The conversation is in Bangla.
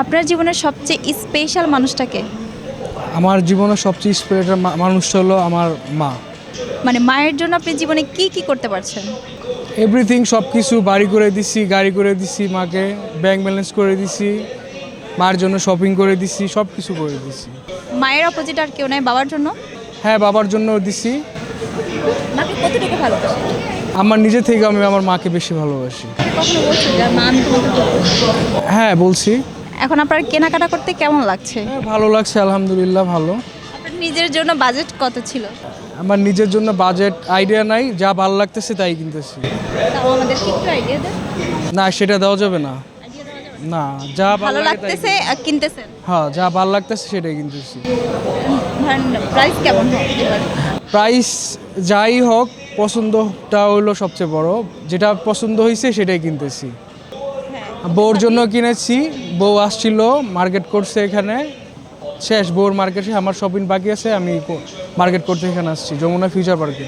আপনার জীবনের সবচেয়ে স্পেশাল মানুষটাকে? আমার জীবনের সবচেয়ে স্পেশাল মানুষটা হলো আমার মা। মানে মায়ের জন্য আপনি জীবনে কি কি করতে পারছেন? এভরিথিং সব কিছু বাড়ি করে দিছি গাড়ি করে দিছি মাকে ব্যাংক ব্যালেন্স করে দিছি মার জন্য শপিং করে দিছি সব কিছু করে দিছি। মায়ের অপোজিট আর কেউ নাই বাবার জন্য? হ্যাঁ বাবার জন্য দিছি। মাকে কতটুকু ভালোবাসেন? আমার নিজে থেকে আমি আমার মাকে বেশি ভালোবাসি। হ্যাঁ বলছি। এখন আপনার কেনাকাটা করতে কেমন লাগছে? হ্যাঁ ভালো লাগছে আলহামদুলিল্লাহ ভালো। আপনার নিজের জন্য বাজেট কত ছিল? আমার নিজের জন্য বাজেট আইডিয়া নাই যা ভালো লাগতেছে তাই কিনতেছি। না সেটা দেওয়া যাবে না। না। যা ভালো লাগতেছে কিনতেছেন? হ্যাঁ যা ভালো লাগতেছে সেটাই কিনতেছি। প্রাইস কেমন প্রাইস যাই হোক পছন্দটা হলো সবচেয়ে বড়। যেটা পছন্দ হয়েছে সেটাই কিনতেছি। বউর জন্য কিনেছি, বউ আসছিল মার্কেট করছে এখানে। শেষ বউর মার্কেটে আমার শপিং বাকি আছে, আমি মার্কেট করতে এখানে আসছি, যমুনা ফিউচার পার্কে